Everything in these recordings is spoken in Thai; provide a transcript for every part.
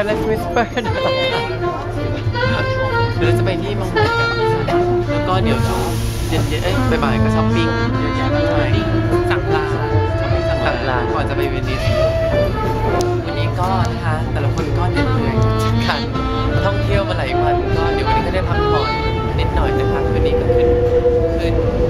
Careless Whisper นะเดี๋ยวเราจะไปที่มองกันแล้วก็เดี๋ยวช่วงเย็นๆเอ้ยบ่ายๆก็ช้อปปิ้งเยอะแยะมากมายสั่งลาช้อปปิ้งสั่งลาก่อนจะไปเวนิสวันนี้ก็นะคะแต่ละคนก็เหน็ดเหนื่อยกันท่องเที่ยวมาหลายวันก็เดี๋ยววันนี้ก็ได้พักผ่อนนิดหน่อยนะคะคืนนี้ก็ขึ้นขึ้นรถไฟกัน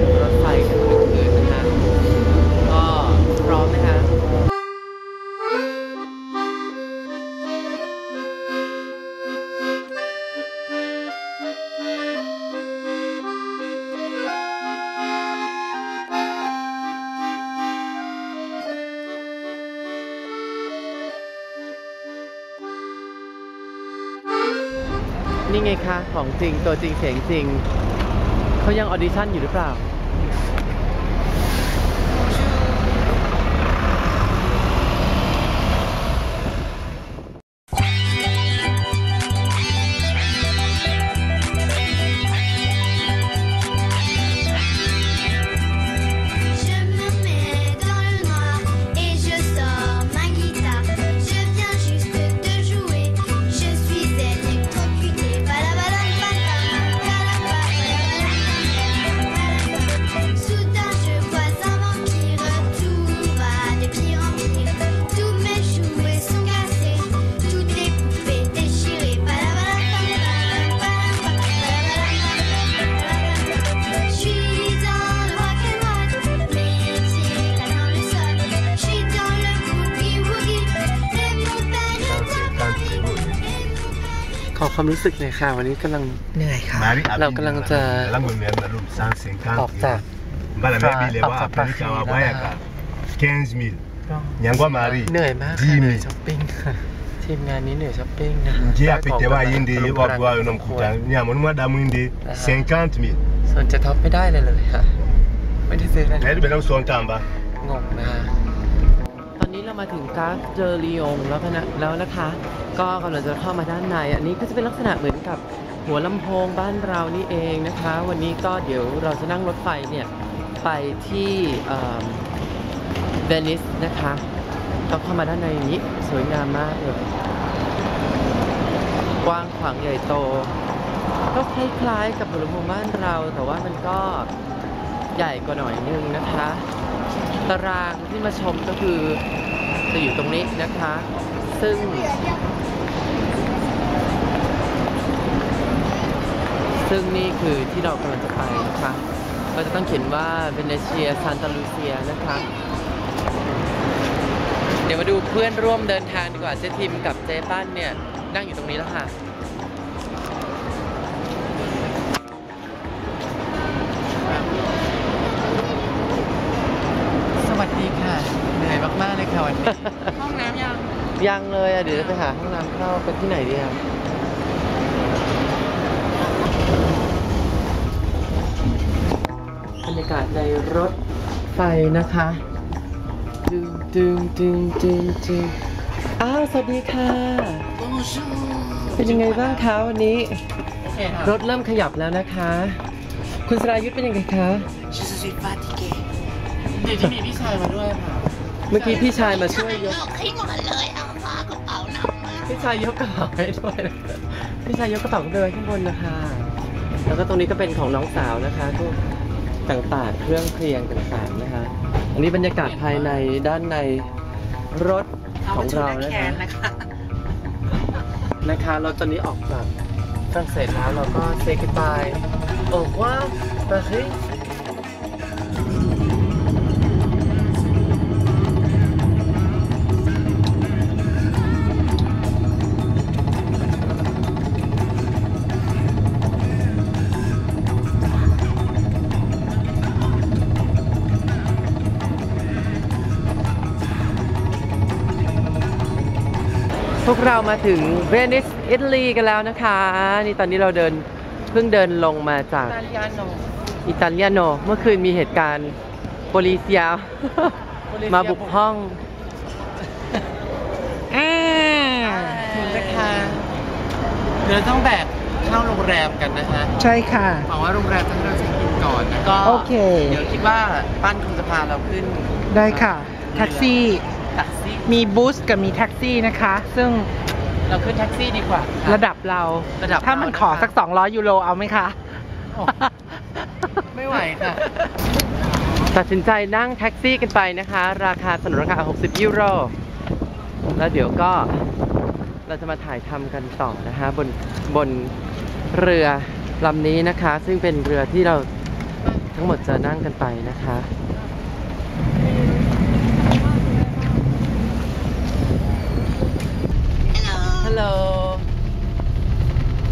นี่ไงคะ ของจริงตัวจริงเสียงจริง เขายังออดิชั่นอยู่หรือเปล่า ความรู้สึกหน่อยค่ะ วันนี้กำลังเหนื่อยค่ะ Mari เรากำลังจะ langu nimeenda room 150ออกจาก mbala Fra- maybe le ออก wa จาก apeleka Paris wabaya แล้ว ka นะ15000 nyangwa mari เหนื่อยมากค่ะเหนื่อย10ช้อปปิ้งค่ะทีมงานนี้เหนื่อยช้อปปิ้งนะ nje ได้ apite ของ wayindi กำลัง wagwayo กำลัง nomukuta nyama nomwadamu indi 50000ส่วนเจะท็อปไม่ได้เลยเลยค่ะ ไม่ได้ซื้ออะไร naye tubenda kusontamba งงนะคะตอนนี้ เรามาถึงกาสเจอรียงแล้วนะแล้วนะคะ ก็กำลังจะเข้ามาด้านใน อันนี้ก็จะเป็นลักษณะเหมือนกับหัวลำโพงบ้านเรานี่เองนะคะ วันนี้ก็เดี๋ยวเราจะนั่งรถไฟเนี่ยไปที่เวนิสนะคะก็เข้ามาด้านในอย่างนี้สวยงามมากเลยกว้างขวางใหญ่โต ก็คล้ายๆกับหัวลำโพงบ้านเรา แต่ว่ามันก็ใหญ่กว่าหน่อยนึงนะคะ ตารางที่มาชมก็คือ จะอยู่ตรงนี้นะคะ ซึ่ง ซึ่งนี่คือที่เรากำลังจะไปนะคะ ก็จะต้องเขียนว่าเวเนเชียซานตาลูเซียนะคะ เดี๋ยวมาดูเพื่อนร่วมเดินทางดีกว่า เจ๊ทิมกับเจ๊ปั้นเนี่ย นั่งอยู่ตรงนี้แล้วค่ะ มากๆเลยค่ะวันนี้ห้องน้ำยังยังเลยอะเดี๋ยวจะไปหาห้องน้ำเข้าไปที่ไหนดีอะบรรยากาศในรถไฟนะคะจึงจึงจึงจึงจึงอ้าว สวัสดีค่ะ เป็นยังไงบ้างคะวันนี้โอเคค่ะรถเริ่มขยับแล้วนะคะ คุณสรายุทธเป็นยังไงคะ Je suis fatiguée เดี๋ยวที่มีพี่ชายมาด้วยค่ะ เมื่อกี้พี่ชายมาช่วยยกให้หมดเลยเอาผ้ากระเป๋าหนักมาพี่ชายยกกระเป๋าให้ด้วยนะคะพี่ชายยกกระเป๋าขึ้นไปไว้ข้างบนนะคะ แล้วก็ตรงนี้ก็เป็นของน้องสาวนะคะพวกต่างๆ เครื่องเคลียงต่างๆนะคะ อันนี้บรรยากาศภายในด้านในรถของเรานะคะนะคะนะคะเราตอนนี้ออกจากฝรั่งเศสแล้วเราก็เซก d บายโอ้ว่าปารีส วกเรามาถึงเวนิสอิตาลีกันแล้วนะคะ นี่ตอนนี้เราเดินเพิ่งเดินลงมาจากตาลิยานโนอิตาเลียโนเมื่อคืนมีเหตุการณ์โปลิเซีย Polizia มาบุกห้องอ่าถึงนะคะเดี๋ยวต้องแบกเข้าโรงแรมกันนะฮะใช่ค่ะหวังว่าโรงแรมจะให้เราเช็คอินก่อนแล้วก็โอเค เดี๋ยวคิดว่าปั้นคงจะพาเราขึ้นได้ค่ะแท็กซี่ แท็กซี่มีบูสกับมีแท็กซี่นะคะ ซึ่งเราขึ้นแท็กซี่ดีกว่าค่ ระดับเราระดับถ้ามันเราขอนะคะ สัก 200 ยูโรเอาไหมคะ โอ้ไม่ไหวค่ะ ตัดสินใจนั่งแท็กซี่กันไปนะคะ ราคาสนุนราคา 60 ยูโร แล้วเดี๋ยวก็เราจะมาถ่ายทำกันต่อนะคะบนบนเรือลำนี้นะคะ ซึ่งเป็นเรือที่เราทั้งหมดจะนั่งกันไปนะคะ ฮัลโหล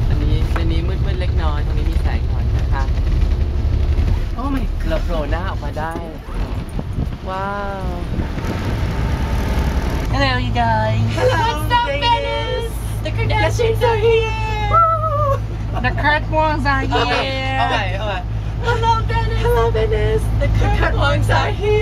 อันนี้ในนี้มืดๆเล็กน้อย ตรงนี้มีแสงหน่อยนะคะ โอ้ไม่เราโผล่หน้าออกมาได้ ว้าว Hello you guys What's up, Venice? The Kardashians are here. The curt ones are เอาใหม่เอาใหม่เอาใหม่ Hello, Venice. Hello Venice The curt ones are here.